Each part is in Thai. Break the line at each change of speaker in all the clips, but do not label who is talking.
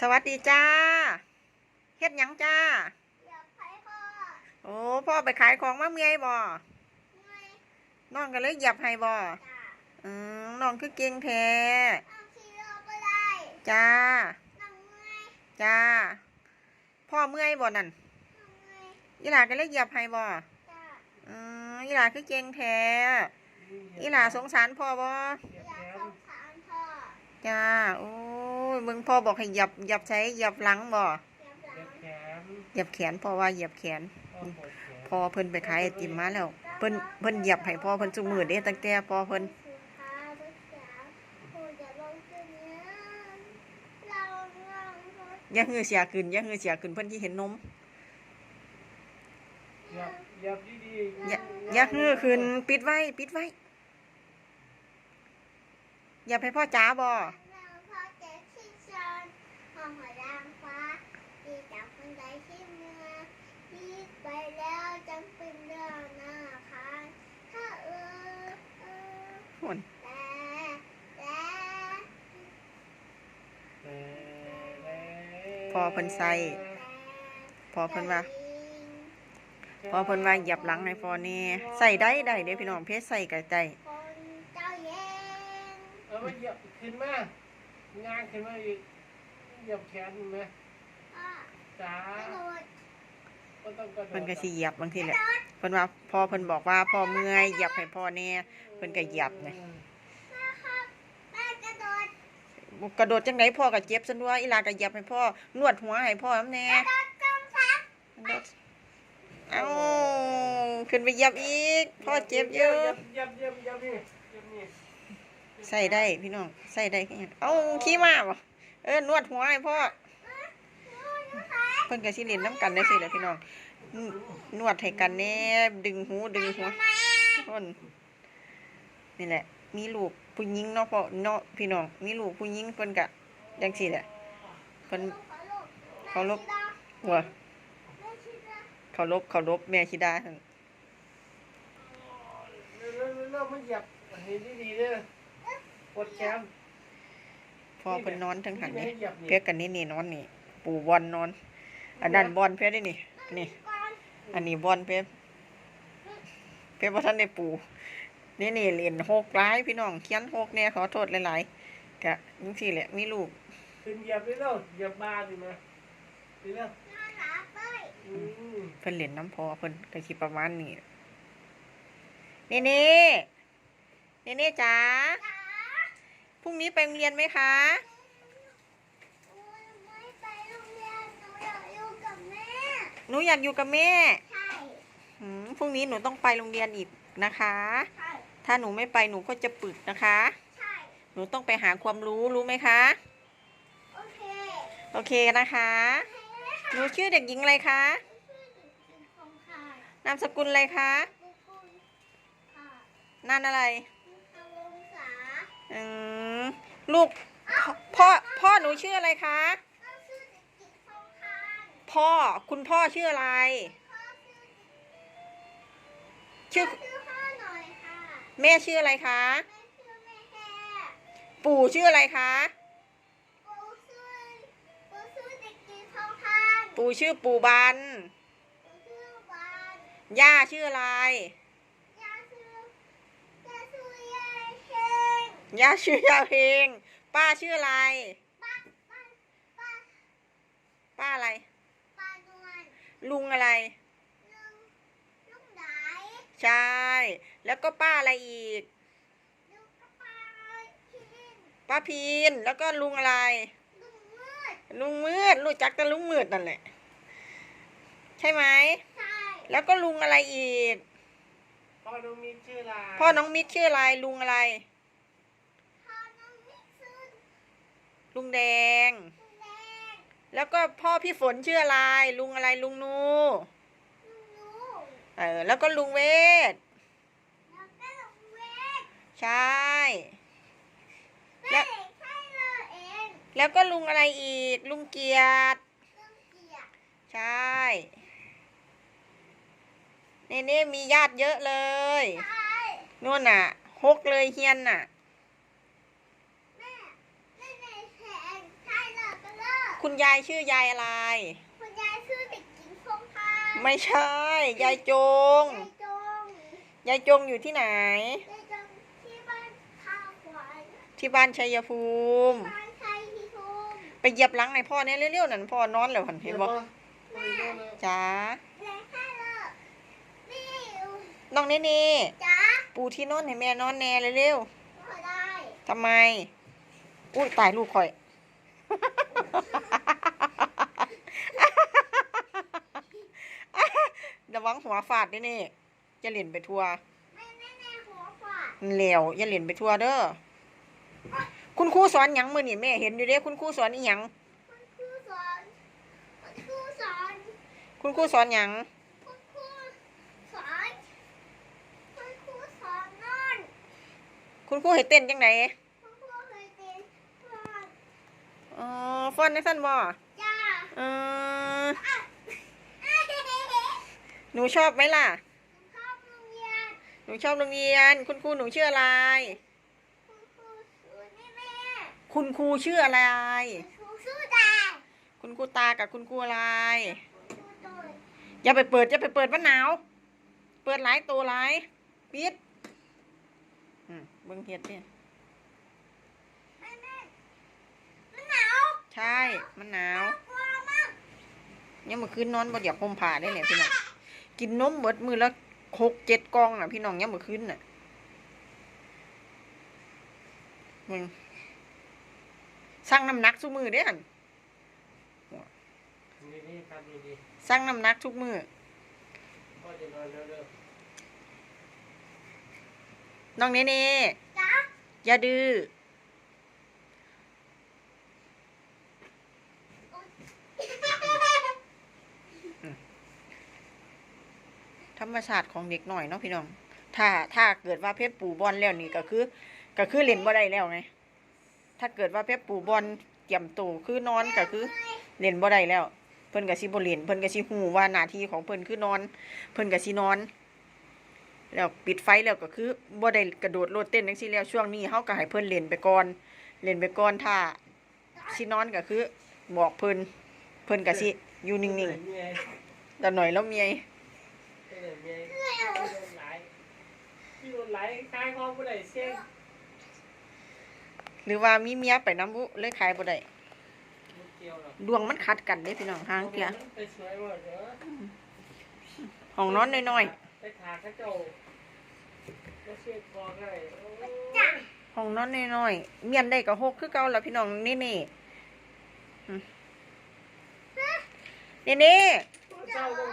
สวัสดีจ้าเฮ็ดหยังจ้า
อยากไปพ่อ
โอ้พ่อไปขายของมาเมื่อยบ่
ไม่
น้องก็เลยเหยียบให้บ่
จ้า
อืมน้องคือเก่งแท้
นั่งขี่รถไปได้
จ้า
นั่งเมื่อย
จ้า พ่อเมื่อยบ่นั่น
นั่งเมื่อย
อีหลาก็เลยเหยียบให้บ่
จ้า
อืมอีหลาคือเก่งแท้อีหลาสงสารพ่อบ่
อยากสงสารพ่อ
จ้าโอ้ ยมึงพ่อบอกให้เหยียบเหยียบใช้เหยียบหลังบ่
อยากหลัง
แขน
เหยียบแขนพ่อว่าเหยียบแขน
พ่อปวดแขน
พ่อเพิ่นไปขายไอติมมาแล้วเพิ่นเพิ่นเหยียบให้พ่อเพิ่นซุมือเด้ตั้งแต่พ่อเพิ่น
สุขาภาษาผู้จะลงตัวเนี้ยเราเราเรา
อย่าฮือเสียขึ้นอย่าฮือเสียขึ้นเพิ่นที่เห็นนม
เหยับเหยับดีๆ
อย่าอย่าฮือขึ้นปิดไว้ ปิดไว้อย่าให้พ่อจ๋าบ่
เราพ่อจะที่ชอนห้องหัวล่างฟ้าดีจากคนใดที่เมื่อที่ไปแล้วจังเป็นเรื่องหน้าค่ะถ้าเออเอ อ
หุ่น
แต่แต่
พอเพิ่นใส่พอเพิ่นว่าพอเพิ่นว่าเหยียบหลังให้พ่อแน่ใส่ได้ได้เด้พี่น้องเพชรใส่ก็ได้
คนเจ้าเย็น
เอามาเหยับขึ้นมางานขึ้นมาอีกเหยับแขนมันไหม
อะ
จ้า
เพิ่นก็สิเหยียบบางทีแหละเพิ่นว่าพ่อเพิ่นบอกว่าพ่อเมื่อยเหยียบให้พ่อแน่เพิ่นก็เหยียบไง
แม่ครับแม่กระโดด
กระโดดจังไดพ่อก็เจ็บซั่นว่าอีหลาก็เหยียบให้พ่อนวดหัวให้พ่อนำแน่
กระโดดกำพับ
เอ้าขึ้นไปเหยียบอีกพ่อเจ็บเยอะ
เหยับเหยับเหยับนี่เหยับนี่
ใส่ได้พี่น้องใส่ได้แค่นี้เอ้าขี้มาบ่เออนวดหัวให้พ่อ เพิ่นก็สิเล่นน้ำกันได้สิแหละพี่น้องนนวดให้กันแน่ดึงหูดึงหัวคนนี่แหละ มีลูกผู้หญิงเนาะพ่อเนาะพี่น้องมีลูกผู้หญิงเพิ่นก็จังซี่แหละเพิ่นเคารพหัว
แม่ชิดา
เคารพเคารพแม่ธิดาหั่น
เริ่มเริ่มมาเหยับอันนี้ดีๆเด้อปวดแขน
พ่อเพิ่นนอนทั้งหัน
นี่
นี่
เหยับนี่
เพียกกันนี่นี่นอนนี่ ปู่บอลนอน อันนั้นบอลเพียได้นี่ นี่
ก่อน
อันนี้บอลเพียเพียบ่ทันได้ปู่นี่นี่เรียนหกร้ายพี่น้องเขียนหกเนี่ยขอโทษหลายๆกะจังซี่แหละมีลูก
ขึ้นเหยับไปแล้วเหยับบ้านดีไหมดีแล้ว
น่ารักเป้ย
อืม
เพิ่นเล่นน้ำพอเพิ่นก็สิประมาณนี้นี่นี่นี่นี่จ๋า
จ๋า
พรุ่งนี้ไปโรงเรียนไหมคะ
โอ้ยไม่ไปโรงเรียนหนูอยากอยู่กับแม่
หนูอยากอยู่กับแม่
ใช่
อืมพรุ่งนี้หนูต้องไปโรงเรียนอีกนะคะ
ใช่
ถ้าหนูไม่ไปหนูก็จะปึกนะคะ
ใช่
หนูต้องไปหาความรู้รู้ไหมคะ
โอเค
โอเคนะคะ
โอเคเลย
ห
ค่ะ
นูชื่อเด็กหญิงอะไรคะ
ชื่อเด็กหญิงคงคาย
นามสกุลอะไรคะ
บุกุลค่ะ
นานอะไร
อวงศา
อืมลูกพ่อพ่อหนูชื่ออะไรคะ พ่อ คุณพ่อชื่ออะไร
พ่อชื่อ
ชื่อ
ชื่อพ่อหน่อยค่ะ
แม่ชื่ออะไรคะ
แม่ชื่อแม่แค่
ปู่ชื่ออะไรคะ
ปูชื่อปูชื่อเด็กหญิงคงคาย
ปู่ชื่อปู่บัน
ปูชื่อวัน
ย่าชื่ออะไร
ยาชื่อยาชื่อยายเฮง
ย่าชื่อยาเพลง ป้าชื่ออะไร
ป้าป้าป้า
ป้าอะไร
ป้านว ล
ลุงอะไร
ลุงลุงไหน
ใช่ แล้วก็ป้าอะไรอีก
ลุงกระป๋าคิน
ป้าพีนแล้วก็ลุงอะไร
ลุงมืด
ลุงมืดรู้จักแต่ลุงมืดนั่นแหละ ใช่ไหม
ใช่
แล้วก็ลุงอะไรอีก
พ่อน้องมีชื่ออะไร
พ่อน้องมิกชื่ออะไรลุงอะไร
พอน้องมิกซ์
ลุงแดง
ลุง แดง
แล้วก็พ่อพี่ฝนชื่ออะไร ลุงอะไรลุงนู
ลุงนู
เออแล้วก็ลุงเวท
แล้วก็ลุงเวท
ใช่
แม่ใช่เลยเอง
แล้วก็ลุงอะไรอีก ลุงเกียรติ
ลุงเกียรติ
ใช่เน่เน่มีญาติเยอะเลย
ใช่
นู่นน่ะฮกเลยเฮียนน่ะ
แม่แม่ในแขนใช่เลยก็เลิก
คุณยายชื่อยายอะไร
คุณยายชื่อเด็กหญิงพงพา
ไม่ใช่ ยายจง
ยายจง
ยายจงอยู่ที่ไหน
ยายจงที่บ้านท่าขวาน
ที่บ้านชัยภูมิ
บ้านชัยพิภูมิ
ไปเหยียบหลังในพ่อเนี่ยเร็วๆนั่นพ่อนอนแล้วหันเห็นบ่
ไม่รู้นะ
จ้า
และแค่เลิกนี่
น้องเนเน่
จ้า
ปูที่นอนให้แม่นอนแน่เร็ว
พอได้
ๆทำไม อุ้ยตายลูกข่อยระ วังหัวฟาดด้วยนี่อย่าเล่นไปทั่ว
แม่แม่แม่หัวฝาด
เหลวอย่าเล่นไปทั่วเด้อคุณครูสอนหยังมื้อนี่แม่เห็นอยู่เด้คุณครูสอนอีหยัง
คุณครูสอนคุณครูสอน
คุณครูสอนหยัง
คุณครูสอนคุณครูสอนนอน
คุณครูให้เต้นจังได
คุณครูเคยเป็นเพื่อน
อ๋อฟ้อนได้ซั่นบ่
จ้า
เออ หนูชอบไหมล่ะ
ชอบโรงเรียน
หนูชอบโรงเรียน คุณครูหนูชื่ออะไร
คุณครูชื่อนี่แม่
คุณครูชื่ออะไร
คุณครูชื่อดา
คุณครูตากับคุณครูอะไร
คุณครูตุย
อย่าไปเปิดอย่าไปเปิดมันหนาว เปิดหลายตัวหลายปิดอืมเบิ่งเฮ็ดเนี่ย
แม่แม่มันหนาว
ใช่ มันหนาว
กลัวมาก
ยังเมื่อคืนนอนบ่อยากห่มผ้าได้เนี่ยพี่น้อง กินนมเบิดมือละหกเจ็ดกล่องน่ะ พี่น้องยังเมื่อคืนน่ะมึงสั่งน้ำหนักทุกมือเด้หั่น
นี่นี่ครับนี่นี่
สั่งน้ำหนักทุกมือ
พ่อจะนอนเร็ว
น้องเนเน่
จ้า
อย่าดื้อ ธรรมชาติของเด็กหน่อยเนาะพี่น้อง ถ้าถ้าเกิดว่าเพชรปูบอลแล้วนี่ก็คือ ก็คือเล่นบ่ได้แล้วไงถ้าเกิดว่าเพชรปูบอลเตรียมตัวคือนอนก็คือเล่นบ่ได้แล้ว เพิ่นก็สิบ่เล่นเพิ่นก็สิฮู้ว่าหน้าที่ของเพิ่นคือนอน เพิ่นก็สินอน แล้วปิดไฟแล้วก็คือบ่ได้กระโดดโลดเต้นจังซี่แล้วช่วงนี้เฮาก็ให้เพิ่นเล่นไปก่อนเล่นไปก่อนถ้าสินอนก็คือบอกเพิ่นเพิ่นก็สิอยู่นิ่งๆแต่หน่อยแล้วเมีย
อเมียที่โดนหลที่โดนหลคลายความผู้ใดเสียง
หรือว่ามีเมียไปน้ำบุเลยขายบ่ได้
ดเกี่ยวหรอก
ดวงมันขัดกันเด้พี่น้องห่างเที่ย
ไปสวยหมดเด้อ
ห้องนอนน้อย
ไปถากระเจ้าก็เสียคอได้โอ้
ๆห้องนอนน้อยๆเมียนได้ก็หกคือเก่าล่ะพี่น้องนี่นี่อืมนี่นี่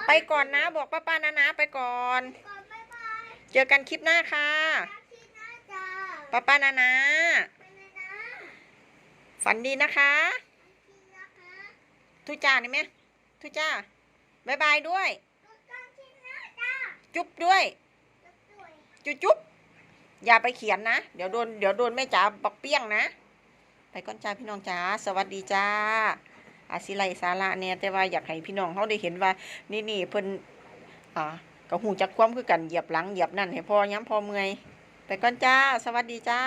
ไปก่อนนะ บอกป้าป้านานาไปก่อน
ก่อนบ๊ายบาย
เจอกันคลิปหน้าค่ะ
รักที่หน้าจ้า
ป้าป้านานา
ไปเลยนะ
ฝันดีนะคะ
รักที่นะคะ
ทุจ้านี่ไหมทุจ้าบายบายด้วย
รักกันที่หน้าจ้า
จุ๊บด้วย
รักด้วย
จุ๊บจุ๊บอย่าไปเขียนนะ เดี๋ยวโดนเดี๋ยวโดนแม่จ๋าปักเปี้ยงนะ ไปก่อนจ้าพี่น้องจ๋าสวัสดีจ้า อาศิไลสาระเนี่ยแต่ว่าอยากให้พี่น้องเขาได้เห็นว่า นี่นี่เพิ่นอ่าก็หูจักความคือกันเหยียบหลังเหยียบนั่นให้พอย้ำพอเมื่อยไปก่อนจ้า สวัสดีจ้า